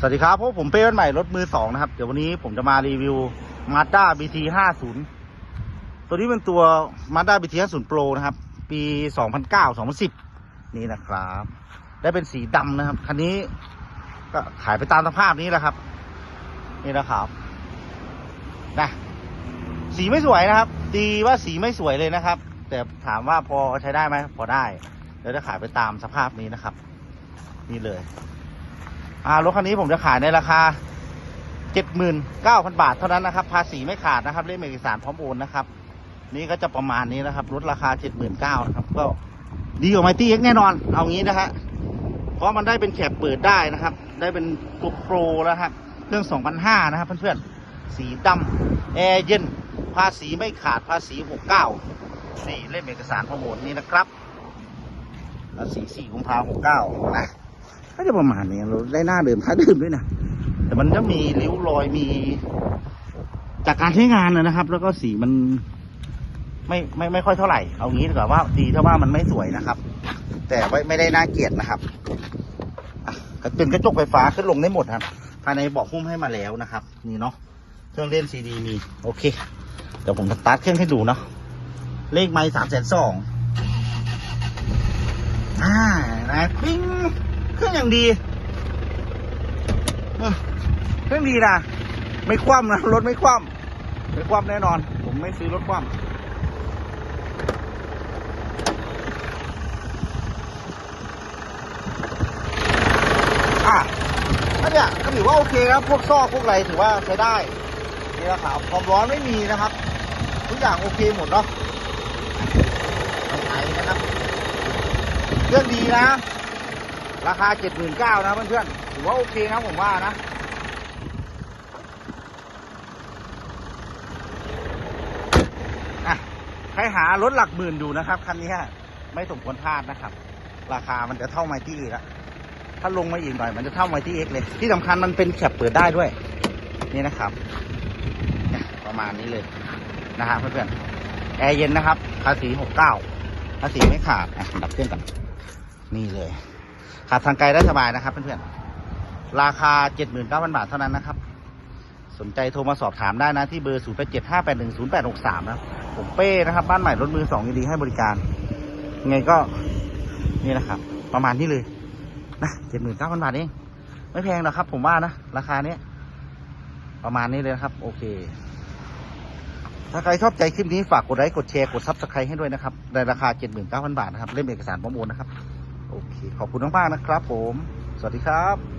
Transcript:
สวัสดีครับพวกผมเป้วันใหม่รถมือสองนะครับ เดี๋ยววันนี้ผมจะมารีวิว Mazda BT 50ตัวนี้เป็นตัว Mazda BT 50 Pro นะครับ ปี 2009 2010 นี่นะครับ ได้เป็นสีดำนะครับ คันนี้ก็ขายไปตามสภาพนี้แหละครับ นี่นะครับนะสีไม่สวยนะครับ ดีว่าสีไม่สวยเลยนะครับ แต่ถามว่าพอใช้ได้ไหมพอได้เดี๋ยวจะขายไปตามสภาพนี้นะครับ นี่เลย อ่ารถคันนี้ผมจะขายในราคา79,000บาทเท่านั้นนะครับ ภาษีไม่ขาดนะครับเล่มเอกสารพร้อมโอนนะครับ นี่ก็จะประมาณนี้นะครับ รถราคา79,000นเก้านะครับ ก็ดีกว่าไมตี้เอ็กแน่นอน เอางี้นะฮะเพราะมันได้เป็นแคปเปิดได้นะครับ ได้เป็นตัวโปรแล้วครับเครื่อง2,500นห้านะครับเพื่อนๆสีดำแอร์เย็นภาษีไม่ขาดภาษี69นี่เล่มเอกสารพร้อมโอนนี่นะครับภาษี4กุมภาพันธ์69นะ ก็จะประมาณนี้เราได้หน้าเดิมท้ายเดิมด้วยนะแต่มันจะมีริ้วรอยมี จากการใช้งานนะครับ แล้วก็สีมัน ไม่ไม่ไม่ค่อยเท่าไหร่ เอางี้ดีกว่าว่าดีเท่าว่ามันไม่สวยนะครับ แต่ไม่ไม่ได้น่าเกลียดนะครับอะก็เป็นกระจกไฟฟ้าขึ้นลงได้หมดครับ ภายในเบาะหุ้มให้มาแล้วนะครับ นี่เนาะเครื่องเล่นซีดีมี โอเคเดี๋ยวผมสตาร์ทเครื่องให้ดูเนาะเลขไม้สามแสนสองอ่านะปิ้ง เครื่องอย่างดีเครื่องดีนะไม่คว่ำนะรถไม่คว่ำไม่คว่ำแน่นอน ผมไม่ซื้อรถคว่ำอะก็เนี่ยก็ถือว่าโอเคครับ พวกซอกพวกอะไรถือว่าใช้ได้นี่และครับความร้อนไม่มีนะครับ ทุกอย่างโอเคหมดเนาะไอ้นะครับเครื่องดีนะ ราคาเจ็ดหมื่นเก้านะเพื่อนๆถือว่าโอเคนะผมว่านะใครหารถหลักหมื่นอยู่นะครับคันนี้ไม่สมควรพลาดนะครับ ราคามันจะเท่าไมตี้ละถ้าลงมาอีกหน่อย มันจะเท่าไมตี้เอ็กเลย ที่สำคัญมันเป็นแคปเปิดได้ด้วย นี่นะครับประมาณนี้เลยนะฮะเพื่อนๆแอร์เย็นนะครับภาษีหกเก้าภาษีไม่ขาดอะดับเครื่องกันนี่เลย ขับทางไกลได้สบายนะครับเพื่อนๆ ราคา 79,000 บาทเท่านั้นนะครับ สนใจโทรมาสอบถามได้นะที่เบอร์ 0 8 7 5 8 1 0 8 6 3 นะครับ ผมเป้นะครับ บ้านใหม่รถมือสองยินดีให้บริการ ไงก็นี่นะครับ ประมาณนี้เลยนะ79,000 บาทเองไม่แพงหรอกครับ ผมว่านะ ราคาเนี้ยประมาณนี้เลยนะครับ โอเค ถ้าใครชอบใจคลิปนี้ฝากกดไลค์กดแชร์กดซับสไครต์ให้ด้วยนะครับในราคา 79,000 บาทนะครับเล่มเอกสารประมูลนะครับ โอเค ขอบคุณมากๆนะครับผม สวัสดีครับ